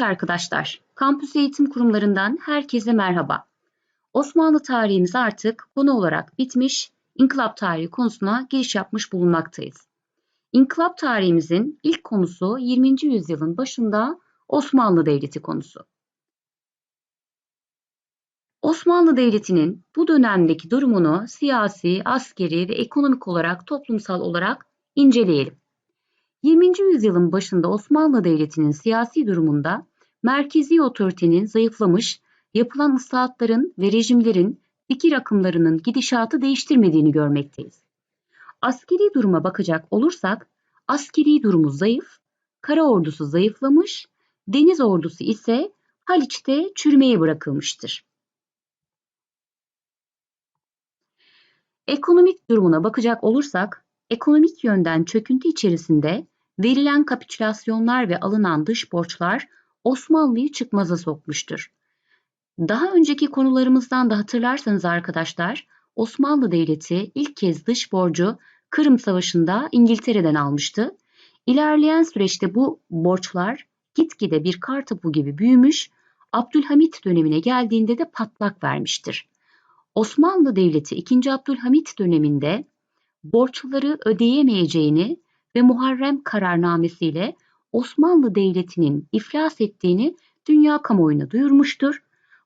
Evet arkadaşlar, kampüs eğitim kurumlarından herkese merhaba. Osmanlı tarihimiz artık konu olarak bitmiş, inkılap tarihi konusuna giriş yapmış bulunmaktayız. İnkılap tarihimizin ilk konusu 20. yüzyılın başında Osmanlı Devleti konusu. Osmanlı Devleti'nin bu dönemdeki durumunu siyasi, askeri ve ekonomik olarak toplumsal olarak inceleyelim. 20. yüzyılın başında Osmanlı Devleti'nin siyasi durumunda merkezi otoritenin zayıflamış, yapılan ıslahatların ve rejimlerin fikir akımlarının gidişatı değiştirmediğini görmekteyiz. Askeri duruma bakacak olursak, askeri durumu zayıf, kara ordusu zayıflamış, deniz ordusu ise Haliç'te çürümeye bırakılmıştır. Ekonomik durumuna bakacak olursak, ekonomik yönden çöküntü içerisinde verilen kapitülasyonlar ve alınan dış borçlar Osmanlı'yı çıkmaza sokmuştur. Daha önceki konularımızdan da hatırlarsanız arkadaşlar, Osmanlı Devleti ilk kez dış borcu Kırım Savaşı'nda İngiltere'den almıştı. İlerleyen süreçte bu borçlar gitgide bir kar topu gibi büyümüş, Abdülhamit dönemine geldiğinde de patlak vermiştir. Osmanlı Devleti 2. Abdülhamit döneminde borçları ödeyemeyeceğini ve Muharrem kararnamesiyle Osmanlı Devleti'nin iflas ettiğini dünya kamuoyuna duyurmuştur.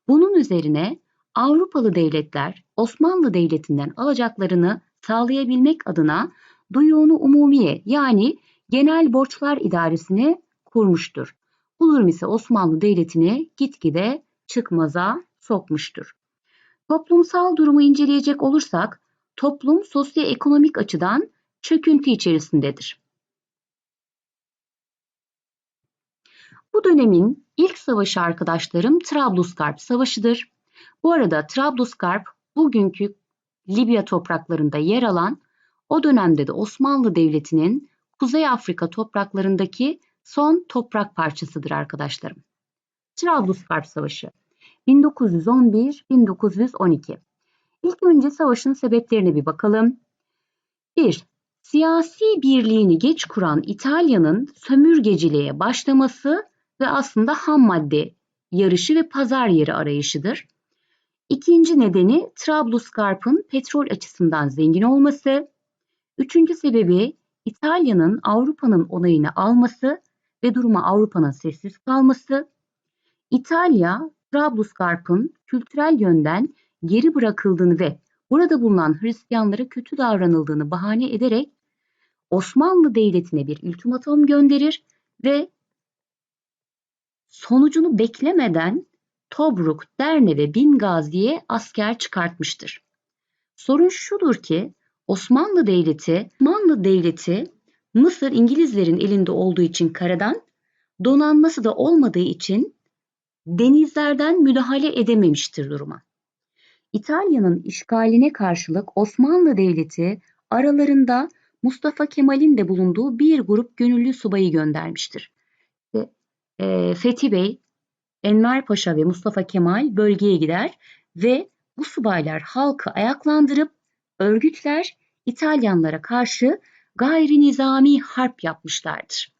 Bunun üzerine Avrupalı devletler Osmanlı Devleti'nden alacaklarını sağlayabilmek adına Duyunu Umumiye yani Genel Borçlar İdaresini kurmuştur. Bu durum ise Osmanlı Devleti'ni gitgide çıkmaza sokmuştur. Toplumsal durumu inceleyecek olursak toplum sosyoekonomik açıdan çöküntü içerisindedir. Bu dönemin ilk savaşı arkadaşlarım Trablusgarp Savaşı'dır. Bu arada Trablusgarp bugünkü Libya topraklarında yer alan o dönemde de Osmanlı Devleti'nin Kuzey Afrika topraklarındaki son toprak parçasıdır arkadaşlarım. Trablusgarp Savaşı 1911-1912 İlk önce savaşın sebeplerine bir bakalım. 1. Siyasi birliğini geç kuran İtalya'nın sömürgeciliğe başlaması ve aslında ham madde yarışı ve pazar yeri arayışıdır. İkinci nedeni Trablusgarp'ın petrol açısından zengin olması. Üçüncü sebebi İtalya'nın Avrupa'nın onayını alması ve duruma Avrupa'nın sessiz kalması. İtalya, Trablusgarp'ın kültürel yönden geri bırakıldığını ve burada bulunan Hristiyanlara kötü davranıldığını bahane ederek Osmanlı Devleti'ne bir ultimatum gönderir ve sonucunu beklemeden Tobruk, Derne ve Bingazi'ye asker çıkartmıştır. Sorun şudur ki Osmanlı Devleti, Osmanlı Devleti Mısır İngilizlerin elinde olduğu için karadan, donanması da olmadığı için denizlerden müdahale edememiştir duruma. İtalya'nın işgaline karşılık Osmanlı Devleti aralarında Mustafa Kemal'in de bulunduğu bir grup gönüllü subayı göndermiştir. E, Fethi Bey, Enver Paşa ve Mustafa Kemal bölgeye gider ve bu subaylar halkı ayaklandırıp örgütler İtalyanlara karşı gayri nizami harp yapmışlardır.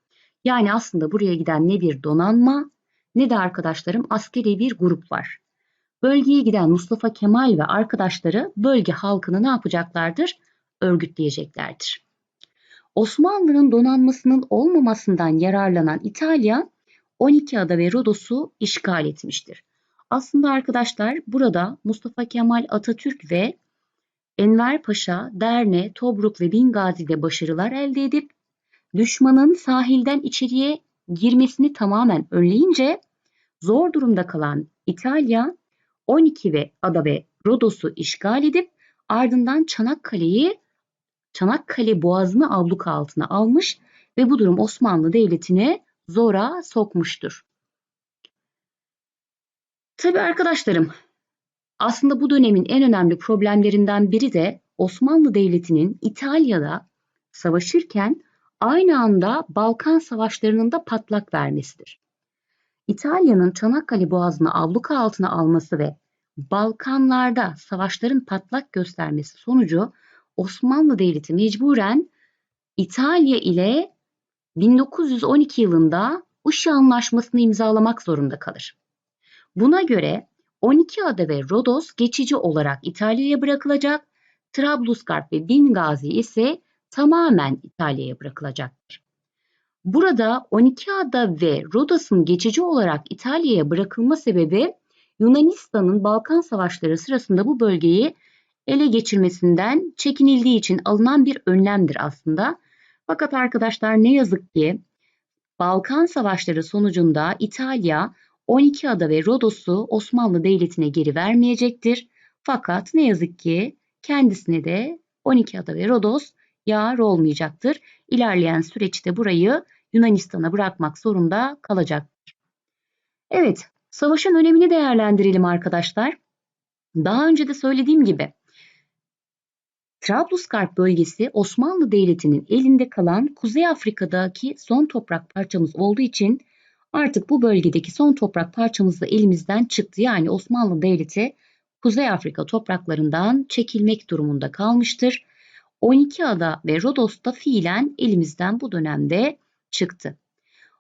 Yani aslında buraya giden ne bir donanma ne de arkadaşlarım askeri bir grup var. Bölgeye giden Mustafa Kemal ve arkadaşları bölge halkını ne yapacaklardır? Örgütleyeceklerdir. Osmanlı'nın donanmasının olmamasından yararlanan İtalya 12 ada ve Rodos'u işgal etmiştir. Aslında arkadaşlar burada Mustafa Kemal Atatürk ve Enver Paşa, Derne, Tobruk ve Bingazi'de başarılar elde edip düşmanın sahilden içeriye girmesini tamamen önleyince zor durumda kalan İtalya 12 ve ada ve Rodos'u işgal edip ardından Çanakkale'yi Çanakkale Boğazı'nı abluk altına almış ve bu durum Osmanlı Devleti'ne zora sokmuştur. Tabi arkadaşlarım aslında bu dönemin en önemli problemlerinden biri de Osmanlı Devleti'nin İtalya'da savaşırken aynı anda Balkan savaşlarının da patlak vermesidir. İtalya'nın Çanakkale Boğazı'nı abluka altına alması ve Balkanlarda savaşların patlak göstermesi sonucu Osmanlı Devleti mecburen İtalya ile 1912 yılında Uşi Anlaşması'nı imzalamak zorunda kalır. Buna göre 12 ada ve Rodos geçici olarak İtalya'ya bırakılacak, Trablusgarp ve Bingazi ise tamamen İtalya'ya bırakılacaktır. Burada 12 ada ve Rodos'un geçici olarak İtalya'ya bırakılma sebebi Yunanistan'ın Balkan Savaşları sırasında bu bölgeyi ele geçirmesinden çekinildiği için alınan bir önlemdir aslında. Fakat arkadaşlar ne yazık ki Balkan Savaşları sonucunda İtalya 12 ada ve Rodos'u Osmanlı Devleti'ne geri vermeyecektir. Fakat ne yazık ki kendisine de 12 ada ve Rodos yar olmayacaktır. İlerleyen süreçte burayı Yunanistan'a bırakmak zorunda kalacaktır. Evet, savaşın önemini değerlendirelim arkadaşlar. Daha önce de söylediğim gibi Trablusgarp bölgesi Osmanlı Devleti'nin elinde kalan Kuzey Afrika'daki son toprak parçamız olduğu için artık bu bölgedeki son toprak parçamız da elimizden çıktı. Yani Osmanlı Devleti Kuzey Afrika topraklarından çekilmek durumunda kalmıştır. 12 ada ve Rodos da fiilen elimizden bu dönemde çıktı.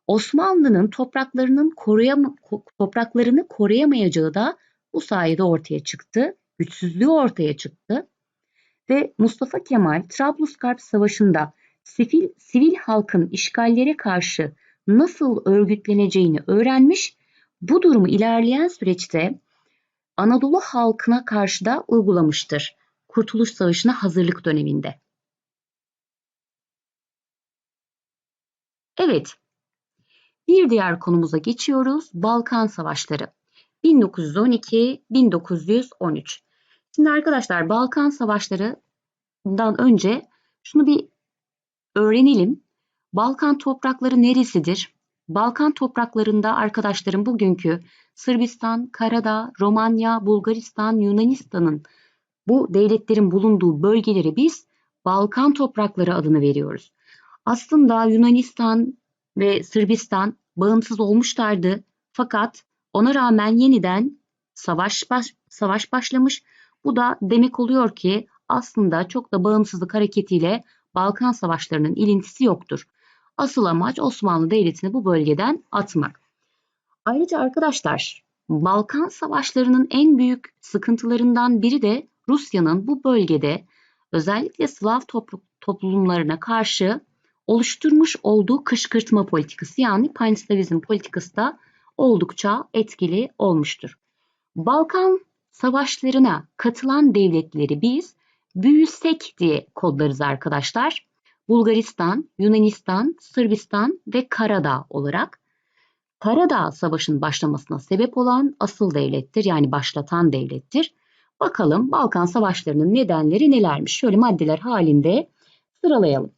Osmanlı'nın topraklarının koruyam topraklarını koruyamayacağı da bu sayede ortaya çıktı. Güçsüzlüğü ortaya çıktı. Ve Mustafa Kemal Trablusgarp Savaşı'nda sivil, sivil halkın işgallere karşı nasıl örgütleneceğini öğrenmiş, bu durumu ilerleyen süreçte Anadolu halkına karşı da uygulamıştır. Kurtuluş Savaşı'na hazırlık döneminde. Evet, bir diğer konumuza geçiyoruz. Balkan Savaşları. 1912-1913. Şimdi arkadaşlar Balkan Savaşları'ndan önce şunu bir öğrenelim. Balkan toprakları neresidir? Balkan topraklarında arkadaşlarım bugünkü Sırbistan, Karadağ, Romanya, Bulgaristan, Yunanistan'ın bu devletlerin bulunduğu bölgeleri biz Balkan toprakları adını veriyoruz. Aslında Yunanistan ve Sırbistan bağımsız olmuşlardı fakat ona rağmen yeniden savaş baş, savaş başlamış. Bu da demek oluyor ki aslında çok da bağımsızlık hareketiyle Balkan savaşlarının ilintisi yoktur. Asıl amaç Osmanlı Devleti'ni bu bölgeden atmak. Ayrıca arkadaşlar Balkan savaşlarının en büyük sıkıntılarından biri de Rusya'nın bu bölgede özellikle Slav toplumlarına karşı oluşturmuş olduğu kışkırtma politikası yani panslavizm politikası da oldukça etkili olmuştur. Balkan savaşlarına katılan devletleri biz büyüsek diye kodlarız arkadaşlar. Bulgaristan, Yunanistan, Sırbistan ve Karadağ olarak. Karadağ Savaşı'nın başlamasına sebep olan asıl devlettir yani başlatan devlettir. Bakalım Balkan Savaşları'nın nedenleri nelermiş? Şöyle maddeler halinde sıralayalım.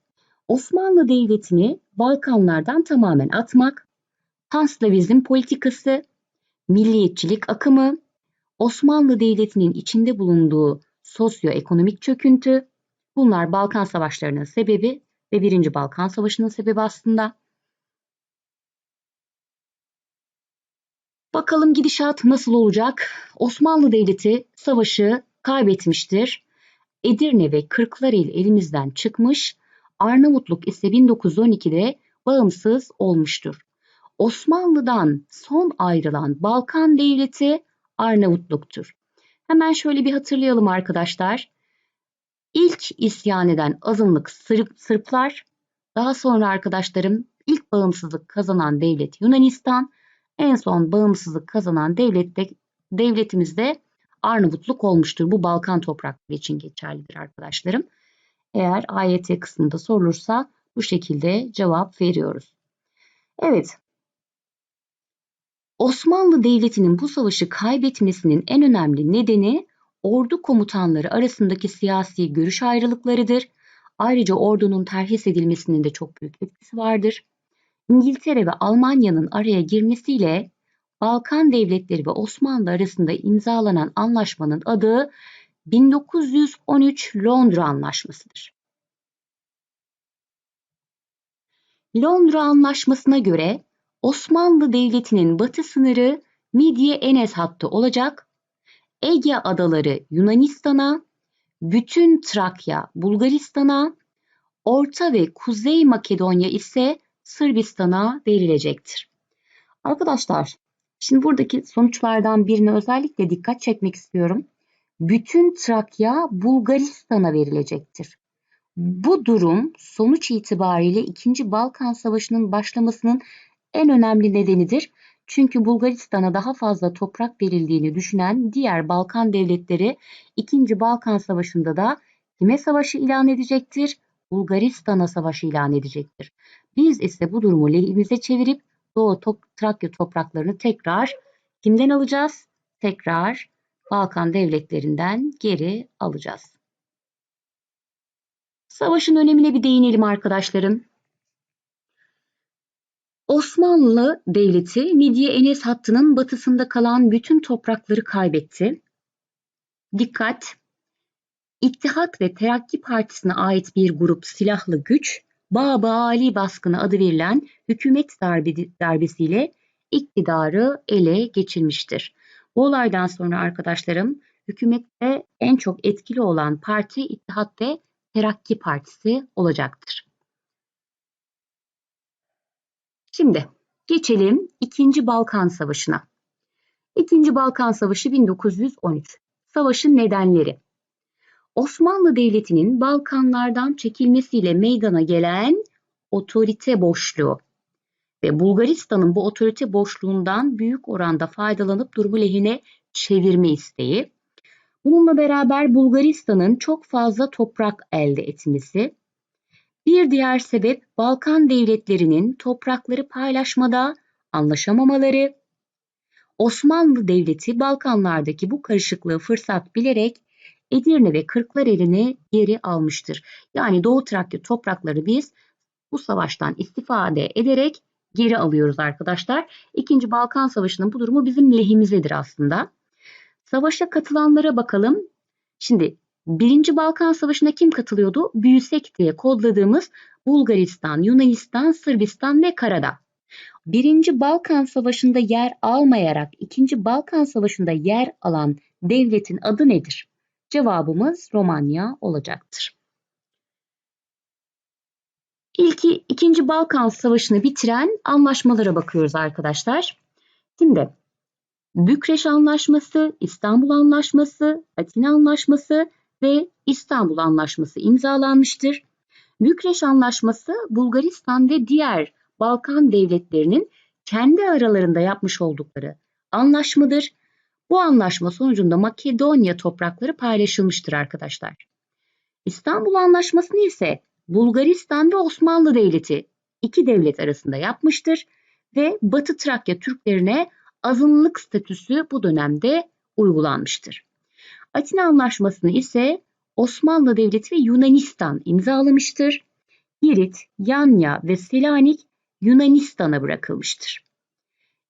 Osmanlı Devleti'ni Balkanlardan tamamen atmak, Panslavizm politikası, milliyetçilik akımı, Osmanlı Devleti'nin içinde bulunduğu sosyoekonomik çöküntü, bunlar Balkan Savaşları'nın sebebi ve Birinci Balkan Savaşı'nın sebebi aslında. Bakalım gidişat nasıl olacak? Osmanlı Devleti savaşı kaybetmiştir. Edirne ve Kırklareli elimizden çıkmış. Arnavutluk ise 1912'de bağımsız olmuştur. Osmanlı'dan son ayrılan Balkan devleti Arnavutluk'tur. Hemen şöyle bir hatırlayalım arkadaşlar. İlk isyan eden azınlık Sırp, Sırplar, daha sonra arkadaşlarım ilk bağımsızlık kazanan devlet Yunanistan, en son bağımsızlık kazanan devlet de, devletimiz de Arnavutluk olmuştur. Bu Balkan toprakları için geçerlidir arkadaşlarım. Eğer AYT kısmında sorulursa bu şekilde cevap veriyoruz. Evet. Osmanlı Devleti'nin bu savaşı kaybetmesinin en önemli nedeni ordu komutanları arasındaki siyasi görüş ayrılıklarıdır. Ayrıca ordunun terhis edilmesinin de çok büyük etkisi vardır. İngiltere ve Almanya'nın araya girmesiyle Balkan devletleri ve Osmanlı arasında imzalanan anlaşmanın adı 1913 Londra Anlaşması'dır. Londra Anlaşması'na göre Osmanlı Devleti'nin batı sınırı Midye-Enes hattı olacak, Ege adaları Yunanistan'a, bütün Trakya Bulgaristan'a, Orta ve Kuzey Makedonya ise Sırbistan'a verilecektir. Arkadaşlar, şimdi buradaki sonuçlardan birine özellikle dikkat çekmek istiyorum. Bütün Trakya Bulgaristan'a verilecektir. Bu durum sonuç itibariyle 2. Balkan Savaşı'nın başlamasının en önemli nedenidir. Çünkü Bulgaristan'a daha fazla toprak verildiğini düşünen diğer Balkan devletleri 2. Balkan Savaşı'nda da kime savaşı ilan edecektir? Bulgaristan'a savaşı ilan edecektir. Biz ise bu durumu lehimize çevirip Doğu Trakya topraklarını tekrar kimden alacağız? Tekrar Balkan devletlerinden geri alacağız. Savaşın önemine bir değinelim arkadaşlarım. Osmanlı Devleti Midye-Enes hattının batısında kalan bütün toprakları kaybetti. Dikkat! İttihat ve Terakki Partisi'ne ait bir grup silahlı güç, Baba Ali baskını adı verilen hükümet darbesiyle iktidarı ele geçirmiştir. Bu olaydan sonra arkadaşlarım hükümette en çok etkili olan parti İttihat ve Terakki Partisi olacaktır. Şimdi geçelim 2. Balkan Savaşı'na. 2. Balkan Savaşı 1913. Savaşın nedenleri. Osmanlı Devleti'nin Balkanlardan çekilmesiyle meydana gelen otorite boşluğu ve Bulgaristan'ın bu otorite boşluğundan büyük oranda faydalanıp durumu lehine çevirme isteği. Bununla beraber Bulgaristan'ın çok fazla toprak elde etmesi. Bir diğer sebep Balkan devletlerinin toprakları paylaşmada anlaşamamaları. Osmanlı Devleti Balkanlardaki bu karışıklığı fırsat bilerek Edirne ve Kırklareli'ni geri almıştır. Yani Doğu Trakya toprakları biz bu savaştan istifade ederek geri alıyoruz arkadaşlar. İkinci Balkan Savaşı'nın bu durumu bizim lehimizedir aslında. Savaşa katılanlara bakalım. Şimdi Birinci Balkan Savaşı'na kim katılıyordu? Büyüsek diye kodladığımız Bulgaristan, Yunanistan, Sırbistan ve Karadağ. Birinci Balkan Savaşı'nda yer almayarak ikinci Balkan Savaşı'nda yer alan devletin adı nedir? Cevabımız Romanya olacaktır. İlki, ikinci Balkan Savaşı'nı bitiren anlaşmalara bakıyoruz arkadaşlar. Şimdi Bükreş Anlaşması, İstanbul Anlaşması, Atina Anlaşması ve İstanbul Anlaşması imzalanmıştır. Bükreş Anlaşması Bulgaristan ve diğer Balkan devletlerinin kendi aralarında yapmış oldukları anlaşmadır. Bu anlaşma sonucunda Makedonya toprakları paylaşılmıştır arkadaşlar. İstanbul Anlaşması'nı ise Bulgaristan ve Osmanlı Devleti iki devlet arasında yapmıştır ve Batı Trakya Türklerine azınlık statüsü bu dönemde uygulanmıştır. Atina Anlaşması'nı ise Osmanlı Devleti ve Yunanistan imzalamıştır. Girit, Yanya ve Selanik Yunanistan'a bırakılmıştır.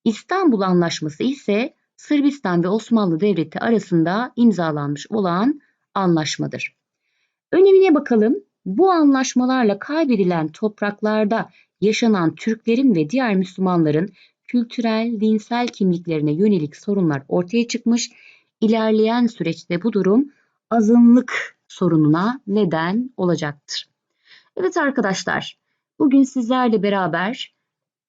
İstanbul Anlaşması ise Sırbistan ve Osmanlı Devleti arasında imzalanmış olan anlaşmadır. Önemine bakalım. Bu anlaşmalarla kaybedilen topraklarda yaşanan Türklerin ve diğer Müslümanların kültürel, dinsel kimliklerine yönelik sorunlar ortaya çıkmış. İlerleyen süreçte bu durum azınlık sorununa neden olacaktır. Evet arkadaşlar, bugün sizlerle beraber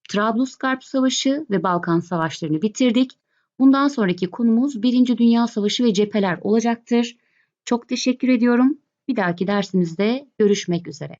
Trablusgarp Savaşı ve Balkan Savaşlarını bitirdik. Bundan sonraki konumuz Birinci Dünya Savaşı ve cepheler olacaktır. Çok teşekkür ediyorum. Bir dahaki dersimizde görüşmek üzere.